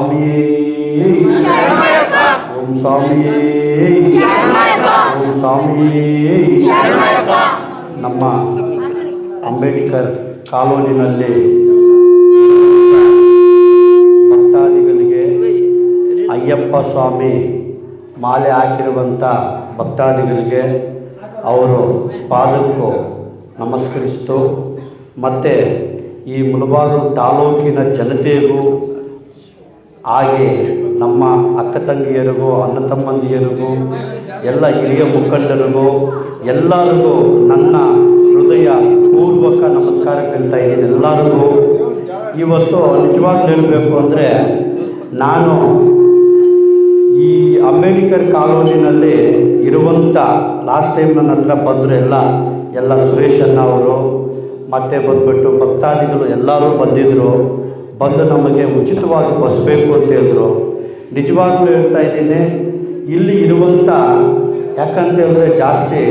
ಸ್ವಾಮಿಯೇ. ಓಂ ಸ್ವಾಮಿಯೇ. ಓಂ ಸ್ವಾಮಿಯೇ. ನಮ್ಮ ಅಂಬೇಡ್ಕರ್ ಕಾಲೋನಿನಲ್ಲಿ ಭಕ್ತಾದಿಗಳಿಗೆ ಅಯ್ಯಪ್ಪ ಸ್ವಾಮಿ ಮಾಲೆ ಹಾಕಿರುವಂಥ ಭಕ್ತಾದಿಗಳಿಗೆ ಅವರು ಪಾದಕ್ಕೂ ನಮಸ್ಕರಿಸ್ತು. ಮತ್ತು ಈ ಮುಳಬಾಗಿಲು ತಾಲೂಕಿನ ಜನತೆಗೂ ಹಾಗೆ ನಮ್ಮ ಅಕ್ಕ ತಂಗಿಯರಿಗೂ, ಅಣ್ಣ ತಮ್ಮಂದಿಯರಿಗೂ, ಎಲ್ಲ ಹಿರಿಯ ಮುಖಂಡರಿಗೂ, ಎಲ್ಲರಿಗೂ ನನ್ನ ಹೃದಯ ಪೂರ್ವಕ ನಮಸ್ಕಾರ ಕೇಳ್ತಾ ಇದ್ದೀನಿ. ಎಲ್ಲರಿಗೂ ಇವತ್ತು ನಿಜವಾಗ್ಲೂ ಹೇಳಬೇಕು ಅಂದರೆ ನಾನು ಈ ಅಂಬೇಡ್ಕರ್ ಕಾಲೋನಿನಲ್ಲಿ ಇರುವಂಥ ಲಾಸ್ಟ್ ಟೈಮ್ ನನ್ನ ಹತ್ರ ಬಂದರು ಎಲ್ಲ ಎಲ್ಲ ಸುರೇಶ್ ಅಣ್ಣ ಅವರು ಮತ್ತೆ ಬಂದ್ಬಿಟ್ಟು ಭಕ್ತಾದಿಗಳು ಎಲ್ಲರೂ ಬಂದಿದ್ದರು ಬಂದು ನಮಗೆ ಉಚಿತವಾಗಿ ಬಸ್ಬೇಕು ಅಂತ ಹೇಳಿದ್ರು. ನಿಜವಾಗ್ಲೂ ಹೇಳ್ತಾ ಇದ್ದೀನಿ, ಇಲ್ಲಿ ಇರುವಂಥ ಯಾಕಂತ ಹೇಳಿದ್ರೆ ಜಾಸ್ತಿ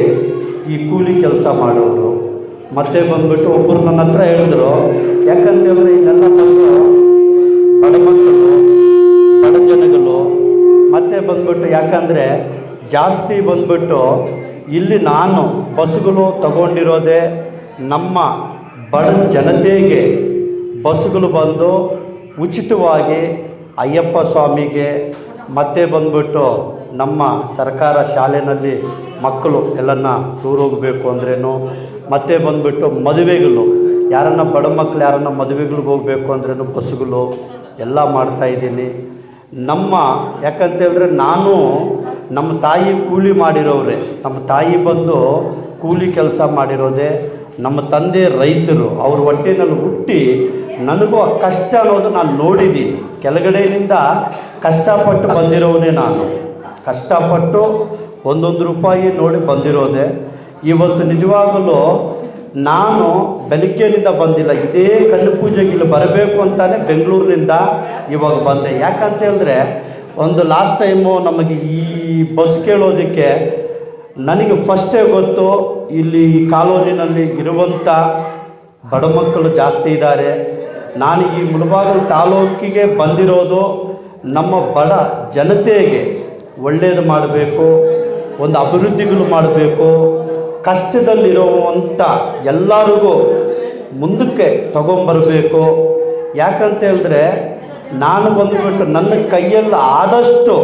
ಈ ಕೂಲಿ ಕೆಲಸ ಮಾಡೋರು. ಮತ್ತೆ ಬಂದ್ಬಿಟ್ಟು ಒಬ್ಬರು ನನ್ನ ಹತ್ರ ಹೇಳಿದ್ರು ಯಾಕಂತ ಹೇಳಿದ್ರೆ ಇಲ್ಲೆಲ್ಲ ಬಂದು ಬಡ ಮಕ್ಕಳು, ಬಡ ಜನಗಳು, ಮತ್ತೆ ಬಂದ್ಬಿಟ್ಟು ಯಾಕಂದರೆ ಜಾಸ್ತಿ ಬಂದ್ಬಿಟ್ಟು ಇಲ್ಲಿ ನಾನು ಬಸ್ಗಳು ತಗೊಂಡಿರೋದೆ ನಮ್ಮ ಬಡ ಜನತೆಗೆ ಬಸ್ಸುಗಳು ಬಂದು ಉಚಿತವಾಗಿ ಅಯ್ಯಪ್ಪ ಸ್ವಾಮಿಗೆ ಮತ್ತೆ ಬಂದ್ಬಿಟ್ಟು ನಮ್ಮ ಸರ್ಕಾರ ಶಾಲೆಯಲ್ಲಿ ಮಕ್ಕಳು ಎಲ್ಲನ್ನ ಟೂರ್ ಹೋಗಬೇಕು ಅಂದ್ರೇನು, ಮತ್ತೆ ಬಂದ್ಬಿಟ್ಟು ಮದುವೆಗಳು. ಯಾರನ್ನ ಬಡ ಮಕ್ಕಳು ಯಾರನ್ನ ಮದುವೆಗಳಿಗೆ ಹೋಗಬೇಕು ಅಂದ್ರೇನು, ಬಸ್ಸುಗಳು ಎಲ್ಲ ಮಾಡ್ತಾಯಿದ್ದೀನಿ ನಮ್ಮ ಯಾಕಂತೇಳಿದ್ರೆ ನಾನು ನಮ್ಮ ತಾಯಿ ಕೂಲಿ ಮಾಡಿರೋವ್ರೆ. ನಮ್ಮ ತಾಯಿ ಬಂದು ಕೂಲಿ ಕೆಲಸ ಮಾಡಿರೋದೆ. ನಮ್ಮ ತಂದೆ ರೈತರು ಅವ್ರ ಹೊಟ್ಟೆನಲ್ಲಿ ಹುಟ್ಟಿ ನನಗೂ ಆ ಕಷ್ಟ ಅನ್ನೋದು ನಾನು ನೋಡಿದ್ದೀನಿ. ಕೆಳಗಡೆಯಿಂದ ಕಷ್ಟಪಟ್ಟು ಬಂದಿರೋನೇ ನಾನು. ಕಷ್ಟಪಟ್ಟು ಒಂದೊಂದು ರೂಪಾಯಿ ನೋಡಿ ಬಂದಿರೋದೆ. ಇವತ್ತು ನಿಜವಾಗಲೂ ನಾನು ಬೆಳಗ್ಗೆನಿಂದ ಬಂದಿಲ್ಲ. ಇದೇ ಕಣ್ಣು ಪೂಜೆಗೆ ಇಲ್ಲಿ ಬರಬೇಕು ಅಂತಾನೆ ಬೆಂಗಳೂರಿನಿಂದ ಇವಾಗ ಬಂದೆ. ಯಾಕಂತ ಹೇಳಿದ್ರೆ, ಒಂದು ಲಾಸ್ಟ್ ಟೈಮು ನಮಗೆ ಈ ಬಸ್ ಕೇಳೋದಕ್ಕೆ ನನಗೆ ಫಸ್ಟೇ ಗೊತ್ತು ಇಲ್ಲಿ ಈ ಕಾಲೋನಿನಲ್ಲಿ ಇರುವಂಥ ಬಡ ಮಕ್ಕಳು ಜಾಸ್ತಿ ಇದ್ದಾರೆ. ನಾನು ಈ ಮುಳಬಾಗಿಲು ತಾಲೂಕಿಗೆ ಬಂದಿರೋದು ನಮ್ಮ ಬಡ ಜನತೆಗೆ ಒಳ್ಳೆಯದು ಮಾಡಬೇಕು, ಒಂದು ಅಭಿವೃದ್ಧಿಗಳು ಮಾಡಬೇಕು. ಕಷ್ಟದಲ್ಲಿರುವಂಥ ಎಲ್ಲರಿಗೂ ಮುಂದಕ್ಕೆ ತಗೊಂಬರಬೇಕು. ಯಾಕಂತ ಹೇಳಿದ್ರೆ ನಾನು ಬಂದುಬಿಟ್ಟು ನನ್ನ ಕೈಯಲ್ಲಿ ಆದಷ್ಟು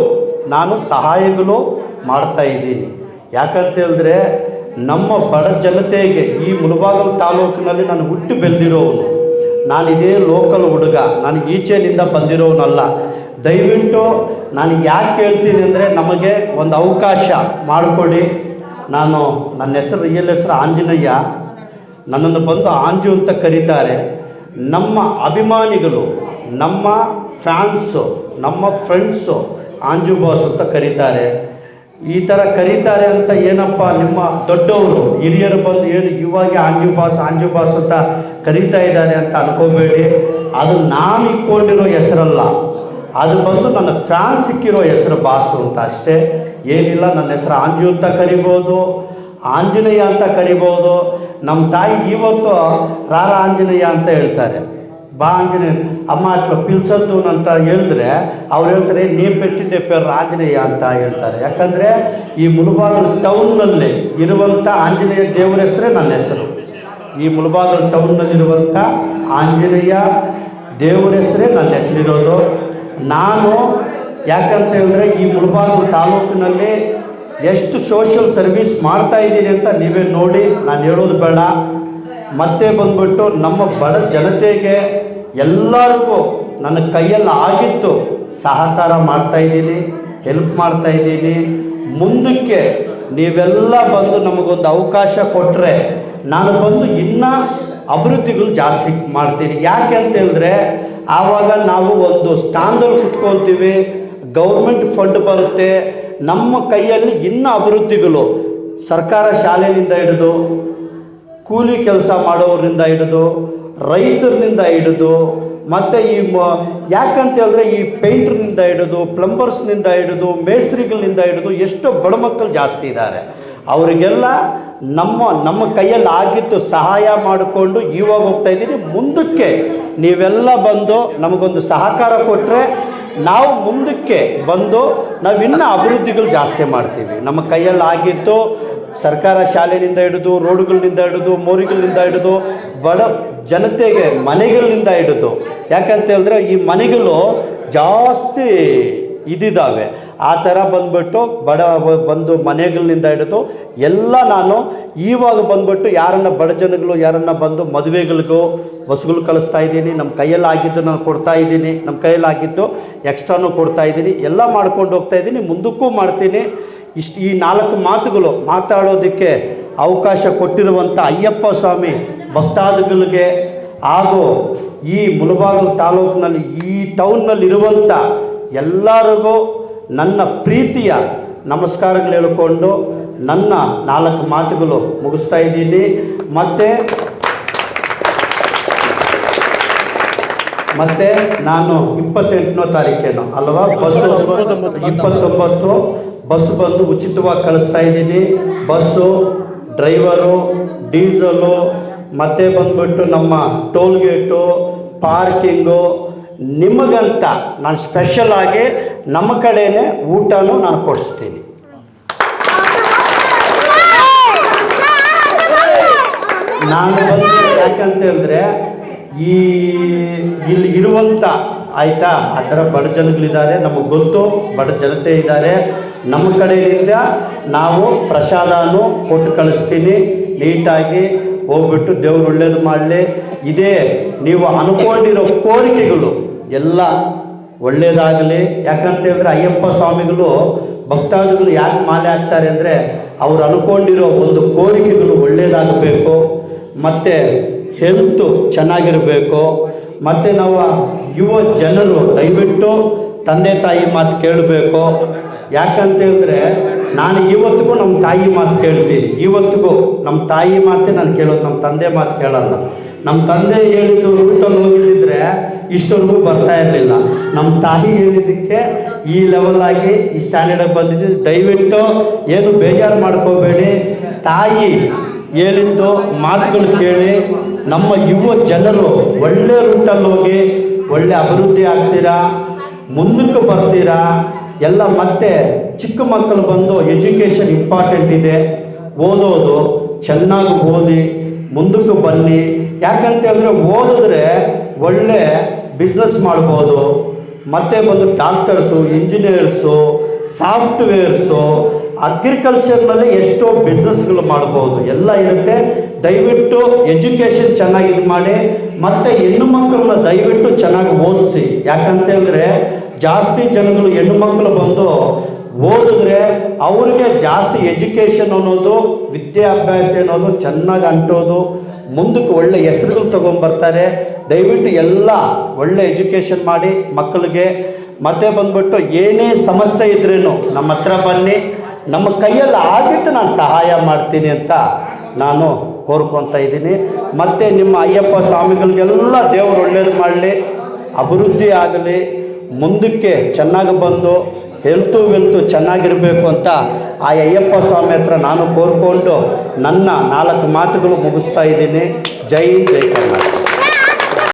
ನಾನು ಸಹಾಯಗಳು ಮಾಡ್ತಾ ಇದ್ದೀನಿ. ಯಾಕಂತ ಹೇಳಿದ್ರೆ ನಮ್ಮ ಬಡ ಜನತೆಗೆ ಈ ಮುಳಬಾಗಲ್ ತಾಲೂಕಿನಲ್ಲಿ ನಾನು ಹುಟ್ಟು ಬೆಳೆದಿರೋವನು. ನಾನು ಇದೇ ಲೋಕಲ್ ಹುಡುಗ, ನಾನು ಈಚೆನಿಂದ ಬಂದಿರೋವನಲ್ಲ ದಯವಿಟ್ಟು ನಾನು ಯಾಕೆ ಹೇಳ್ತೀನಿ ಅಂದರೆ ನಮಗೆ ಒಂದು ಅವಕಾಶ ಮಾಡಿಕೊಡಿ. ನಾನು ನನ್ನ ಹೆಸರು ರಿಯಲ್ ಹೆಸರು ಆಂಜನೇಯ ನನ್ನನ್ನು ಬಂದು ಆಂಜು ಅಂತ ಕರೀತಾರೆ. ನಮ್ಮ ಅಭಿಮಾನಿಗಳು, ನಮ್ಮ ಫ್ಯಾನ್ಸು ನಮ್ಮ ಫ್ರೆಂಡ್ಸು ಆಂಜು ಬಾಸ್ ಅಂತ ಕರೀತಾರೆ. ಈ ಥರ ಕರೀತಾರೆ ಅಂತ ಏನಪ್ಪ ನಿಮ್ಮ ದೊಡ್ಡವರು, ಹಿರಿಯರು ಬಂದು ಏನು ಇವಾಗ ಆಂಜು ಬಾಸ್ ಆಂಜು ಬಾಸ್ ಅಂತ ಕರೀತಾ ಇದ್ದಾರೆ ಅಂತ ಅನ್ಕೋಬೇಡಿ. ಅದು ನಾನು ಇಟ್ಕೊಂಡಿರೋ ಹೆಸರಲ್ಲ. ಅದು ಬಂದು ನನ್ನ ಫ್ಯಾನ್ ಸಿಕ್ಕಿರೋ ಹೆಸರು ಬಾಸು ಅಂತ ಅಷ್ಟೇ. ಏನಿಲ್ಲ, ನನ್ನ ಹೆಸರು ಆಂಜು ಅಂತ ಕರಿಬೋದು, ಆಂಜನೇಯ ಅಂತ ಕರಿಬೋದು. ನಮ್ಮ ತಾಯಿ ಇವತ್ತು ರಾರ ಆಂಜನೇಯ ಅಂತ ಹೇಳ್ತಾರೆ. ಬಾ ಆಂಜನೇಯ, ಅಮ್ಮ ಅಟ್ಲ ಪಿಲ್ಸದ್ದು ಅಂತ ಹೇಳಿದ್ರೆ ಅವ್ರು ಹೇಳ್ತಾರೆ ನೇಮ್ ಪೆಟ್ಟಿದ್ದೆ ಪೇರ್ ಆಂಜನೇಯ ಅಂತ ಹೇಳ್ತಾರೆ. ಯಾಕಂದರೆ ಈ ಮುಳಬಾಗಿಲು ಟೌನ್ನಲ್ಲಿ ಇರುವಂಥ ಆಂಜನೇಯ ದೇವರ ಹೆಸರೇ ನನ್ನ ಹೆಸರು. ಈ ಮುಳಬಾಗಿಲು ಟೌನ್ನಲ್ಲಿರುವಂಥ ಆಂಜನೇಯ ದೇವರ ಹೆಸರೇ ನನ್ನ ಹೆಸರಿರೋದು ನಾನು ಯಾಕಂತ ಹೇಳಿದ್ರೆ ಈ ಮುಳಬಾಗಿಲು ತಾಲೂಕಿನಲ್ಲಿ ಎಷ್ಟು ಸೋಷಿಯಲ್ ಸರ್ವಿಸ್ ಮಾಡ್ತಾ ಇದ್ದೀನಿ ಅಂತ ನೀವೇ ನೋಡಿ, ನಾನು ಹೇಳೋದು ಬೇಡ. ಮತ್ತೆ ಬಂದ್ಬಿಟ್ಟು ನಮ್ಮ ಬಡ ಜನತೆಗೆ ಎಲ್ಲರಿಗೂ ನನ್ನ ಕೈಯಲ್ಲಿ ಆಗಿತ್ತು. ಸಹಕಾರ ಮಾಡ್ತಾ ಇದ್ದೀನಿ ಹೆಲ್ಪ್ ಮಾಡ್ತಾ ಇದ್ದೀನಿ. ಮುಂದಕ್ಕೆ ನೀವೆಲ್ಲ ಬಂದು ನಮಗೊಂದು ಅವಕಾಶ ಕೊಟ್ಟರೆ ನಾನು ಬಂದು ಇನ್ನೂ ಅಭಿವೃದ್ಧಿಗಳು ಜಾಸ್ತಿ ಮಾಡ್ತೀನಿ. ಯಾಕೆ ಅಂತೇಳಿದ್ರೆ ಆವಾಗ ನಾವು ಒಂದು ಸ್ಥಾನದಲ್ಲಿ ಕುತ್ಕೊತೀವಿ ಗೌರ್ಮೆಂಟ್ ಫಂಡ್ ಬರುತ್ತೆ. ನಮ್ಮ ಕೈಯಲ್ಲಿ ಇನ್ನೂ ಅಭಿವೃದ್ಧಿಗಳು ಸರ್ಕಾರ ಶಾಲೆಯಿಂದ ಹಿಡಿದು ಕೂಲಿ ಕೆಲಸ ಮಾಡೋರಿಂದ ಹಿಡಿದು ರೈತರಿಂದ ಹಿಡಿದು, ಮತ್ತು ಈ ಮ, ಯಾಕಂತ ಹೇಳಿದ್ರೆ ಈ ಪೇಂಟ್ರ್ನಿಂದ ಹಿಡಿದು, ಪ್ಲಂಬರ್ಸ್ನಿಂದ ಹಿಡಿದು ಮೇಸ್ತ್ರಿಗಳಿಂದ ಹಿಡಿದು ಎಷ್ಟೋ ಬಡ ಮಕ್ಕಳು ಜಾಸ್ತಿ ಇದ್ದಾರೆ. ಅವರಿಗೆಲ್ಲ ನಮ್ಮ ನಮ್ಮ ಕೈಯಲ್ಲಿ ಆಗಿತ್ತು ಸಹಾಯ ಮಾಡಿಕೊಂಡು ಇವಾಗ ಹೋಗ್ತಾ ಇದ್ದೀನಿ. ಮುಂದಕ್ಕೆ ನೀವೆಲ್ಲ ಬಂದು ನಮಗೊಂದು ಸಹಕಾರ ಕೊಟ್ಟರೆ ನಾವು ಮುಂದಕ್ಕೆ ಬಂದು ನಾವು ಇನ್ನೂ ಅಭಿವೃದ್ಧಿಗಳು ಜಾಸ್ತಿ ಮಾಡ್ತೀವಿ. ನಮ್ಮ ಕೈಯಲ್ಲಿ ಆಗಿತ್ತು ಸರ್ಕಾರ ಶಾಲೆಯಿಂದ ಹಿಡಿದು, ರೋಡುಗಳಿಂದ ಹಿಡಿದು, ಮೋರಿಗಳಿಂದ ಹಿಡಿದು, ಬಡ ಜನತೆಗೆ ಮನೆಗಳಿಂದ ಹಿಡಿದು. ಯಾಕಂತ ಹೇಳಿದ್ರೆ ಈ ಮನೆಗಳು ಜಾಸ್ತಿ ಇದಿದ್ದಾವೆ ಆ ಥರ ಬಂದ್ಬಿಟ್ಟು ಬಡ ಬಂದು ಮನೆಗಳಿಂದ ಹಿಡಿದು ಎಲ್ಲ ನಾನು ಈವಾಗ ಬಂದ್ಬಿಟ್ಟು ಯಾರನ್ನ ಬಡ ಜನಗಳು, ಯಾರನ್ನ ಬಂದು ಮದುವೆಗಳಿಗೂ ಬಸ್ಗಳು ಕಳಿಸ್ತಾ ಇದ್ದೀನಿ ನಮ್ಮ ಕೈಯಲ್ಲಿ ಆಗಿದ್ದು ನಾನು ಕೊಡ್ತಾ ಇದ್ದೀನಿ ನಮ್ಮ ಕೈಯಲ್ಲಿ ಆಗಿದ್ದು ಎಕ್ಸ್ಟ್ರಾನು ಕೊಡ್ತಾ ಇದ್ದೀನಿ, ಎಲ್ಲ ಮಾಡ್ಕೊಂಡು ಹೋಗ್ತಾ ಇದ್ದೀನಿ, ಮುಂದಕ್ಕೂ ಮಾಡ್ತೀನಿ. ಇಷ್ಟು ಈ ನಾಲ್ಕು ಮಾತುಗಳು ಮಾತಾಡೋದಕ್ಕೆ ಅವಕಾಶ ಕೊಟ್ಟಿರುವಂಥ ಅಯ್ಯಪ್ಪ ಸ್ವಾಮಿ ಭಕ್ತಾದಿಗಳಿಗೆ ಹಾಗೂ ಈ ಮುಳಬಾಗಿಲು ತಾಲೂಕಿನಲ್ಲಿ ಈ ಟೌನ್ನಲ್ಲಿ ಇರುವಂಥ ಎಲ್ಲರಿಗೂ ನನ್ನ ಪ್ರೀತಿಯ ನಮಸ್ಕಾರಗಳು ಹೇಳಿಕೊಂಡು ನನ್ನ ನಾಲ್ಕು ಮಾತುಗಳು ಮುಗಿಸ್ತಾ ಇದ್ದೀನಿ. ಮತ್ತು, ಮತ್ತೆ ನಾನು ಇಪ್ಪತ್ತೆಂಟನೇ ತಾರೀಕೇನು ಅಲ್ವಾ? ಬಸ್ಸು ಇಪ್ಪತ್ತೊಂಬತ್ತು. ಬಸ್ ಬಂದು ಉಚಿತವಾಗಿ ಕಳಿಸ್ತಾ ಇದ್ದೀನಿ. ಬಸ್ಸು, ಡ್ರೈವರು, ಡೀಸಲು, ಮತ್ತೆ ಬಂದ್ಬಿಟ್ಟು ನಮ್ಮ ಟೋಲ್ ಗೇಟು ಪಾರ್ಕಿಂಗು ನಿಮಗಂತ ನಾನು ಸ್ಪೆಷಲ್ ಆಗಿ ನಮ್ಮ ಕಡೆನೇ ಊಟನೂ ನಾನು ಕೊಡಿಸ್ತೀನಿ. ನಾನು ಬಂದು ಯಾಕಂತ ಹೇಳಿದ್ರೆ ಈ ಇಲ್ಲಿ ಇರುವಂಥ ಆಯಿತಾ, ಆ ಥರ ಬಡ ಜನಗಳಿದ್ದಾರೆ, ನಮಗೆ ಗೊತ್ತು, ಬಡ ಜನತೆ ಇದ್ದಾರೆ. ನಮ್ಮ ಕಡೆಯಿಂದ ನಾವು ಪ್ರಸಾದನೂ ಕೊಟ್ಟು ಕಳಿಸ್ತೀನಿ. ನೀಟಾಗಿ ಹೋಗ್ಬಿಟ್ಟು ದೇವ್ರು ಒಳ್ಳೇದು ಮಾಡಲಿ. ಇದೇ ನೀವು ಅನ್ಕೊಂಡಿರೋ ಕೋರಿಕೆಗಳು ಎಲ್ಲ ಒಳ್ಳೆಯದಾಗಲಿ ಯಾಕಂತ ಹೇಳಿದ್ರೆ ಅಯ್ಯಪ್ಪ ಸ್ವಾಮಿಗಳು, ಭಕ್ತಾದಿಗಳು ಯಾಕೆ ಮಾಲೆ ಹಾಕ್ತಾರೆ ಅಂದರೆ ಅವ್ರು ಅನ್ಕೊಂಡಿರೋ ಒಂದು ಕೋರಿಕೆಗಳು ಒಳ್ಳೆಯದಾಗಬೇಕು ಮತ್ತು ಹೆಲ್ತು ಚೆನ್ನಾಗಿರಬೇಕು, ಮತ್ತು ನಾವು ಯುವ ಜನರು ದಯವಿಟ್ಟು ತಂದೆ ತಾಯಿ ಮಾತು ಕೇಳಬೇಕು. ಯಾಕಂತ ಹೇಳಿದ್ರೆ ನಾನು ಇವತ್ತಿಗೂ ನಮ್ಮ ತಾಯಿ ಮಾತು ಕೇಳ್ತೀನಿ. ಇವತ್ತಿಗೂ ನಮ್ಮ ತಾಯಿ ಮಾತೇ ನಾನು ಕೇಳೋದು, ನಮ್ಮ ತಂದೆ ಮಾತು ಕೇಳಲ್ಲ. ನಮ್ಮ ತಂದೆ ಹೇಳಿದ್ದು ರೂಟಲ್ಲಿ ಹೋಗಿದ್ದಿದ್ರೆ ಇಷ್ಟವರೆಗೂ ಬರ್ತಾ ಇರಲಿಲ್ಲ. ನಮ್ಮ ತಾಯಿ ಹೇಳಿದ್ದಕ್ಕೆ ಈ ಲೆವೆಲ್ ಆಗಿ ಈ ಸ್ಟ್ಯಾಂಡರ್ಡಾಗಿ ಬಂದಿದ್ದು ದಯವಿಟ್ಟು ಏನು ಬೇಜಾರು ಮಾಡ್ಕೋಬೇಡಿ. ತಾಯಿ ಹೇಳಿದ್ದು ಮಾತುಗಳು ಕೇಳಿ. ನಮ್ಮ ಯುವ ಜನರು ಒಳ್ಳೆ ರೂಟಲ್ಲಿ ಹೋಗಿ ಒಳ್ಳೆ ಅಭಿವೃದ್ಧಿ ಆಗ್ತೀರಾ? ಮುಂದಕ್ಕೆ ಬರ್ತೀರಾ? ಎಲ್ಲ ಮತ್ತೆ ಚಿಕ್ಕ ಮಕ್ಕಳು ಬಂದು ಎಜುಕೇಷನ್ ಇಂಪಾರ್ಟೆಂಟ್ ಇದೆ. ಓದೋದು ಚೆನ್ನಾಗಿ ಓದಿ, ಮುಂದಕ್ಕೆ ಬನ್ನಿ. ಯಾಕಂತ ಹೇಳಿದ್ರೆ ಓದಿದ್ರೆ ಒಳ್ಳೆ ಬಿಸ್ನೆಸ್ ಮಾಡ್ಬೋದು, ಮತ್ತೆ ಬಂದು ಡಾಕ್ಟರ್ಸು ಇಂಜಿನಿಯರ್ಸು ಸಾಫ್ಟ್ವೇರ್ಸು ಅಗ್ರಿಕಲ್ಚರ್ನಲ್ಲಿ ಎಷ್ಟೋ ಬಿಸ್ನೆಸ್ಗಳು ಮಾಡ್ಬೋದು. ಎಲ್ಲ ಇರುತ್ತೆ. ದಯವಿಟ್ಟು ಎಜುಕೇಷನ್ ಚೆನ್ನಾಗಿ ಇದು ಮಾಡಿ, ಮತ್ತು ಹೆಣ್ಣು ಮಕ್ಕಳನ್ನ ದಯವಿಟ್ಟು ಚೆನ್ನಾಗಿ ಓದಿಸಿ. ಯಾಕಂತ ಹೇಳಿದ್ರೆ ಜಾಸ್ತಿ ಜನಗಳು ಹೆಣ್ಣು ಮಕ್ಕಳು ಬಂದು ಓದಿದ್ರೆ ಅವ್ರಿಗೆ ಜಾಸ್ತಿ ಎಜುಕೇಷನ್ ಅನ್ನೋದು, ವಿದ್ಯಾಭ್ಯಾಸ ಅನ್ನೋದು ಚೆನ್ನಾಗಿ ಅಂಟೋದು. ಮುಂದಕ್ಕೆ ಒಳ್ಳೆ ಹೆಸರುಗಳು ತೊಗೊಂಬರ್ತಾರೆ ದಯವಿಟ್ಟು ಎಲ್ಲ ಒಳ್ಳೆ ಎಜುಕೇಷನ್ ಮಾಡಿ ಮಕ್ಕಳಿಗೆ. ಮತ್ತೆ ಬಂದ್ಬಿಟ್ಟು ಏನೇ ಸಮಸ್ಯೆ ಇದ್ರೂ ನಮ್ಮ ಹತ್ರ ಬನ್ನಿ. ನಮ್ಮ ಕೈಯಲ್ಲಿ ಆಗಿದ್ದು ನಾನು ಸಹಾಯ ಮಾಡ್ತೀನಿ ಅಂತ ನಾನು ಕೋರ್ಕೊತಾ ಇದ್ದೀನಿ. ಮತ್ತು ನಿಮ್ಮ ಅಯ್ಯಪ್ಪ ಸ್ವಾಮಿಗಳಿಗೆಲ್ಲ ದೇವರು ಒಳ್ಳೇದು ಮಾಡಲಿ. ಅಭಿವೃದ್ಧಿ ಆಗಲಿ. ಮುಂದಕ್ಕೆ ಚೆನ್ನಾಗಿ ಬಂದು ಹೆಲ್ತು ವೆಲ್ತು ಚೆನ್ನಾಗಿರಬೇಕು ಅಂತ ಆ ಅಯ್ಯಪ್ಪ ಸ್ವಾಮಿ ಹತ್ರ ನಾನು ಕೋರ್ಕೊಂಡು ನನ್ನ ನಾಲ್ಕು ಮಾತುಗಳು ಮುಗಿಸ್ತಾ ಇದ್ದೀನಿ. ಜೈ ಜೈ ಕರ್ನಾಟಕ.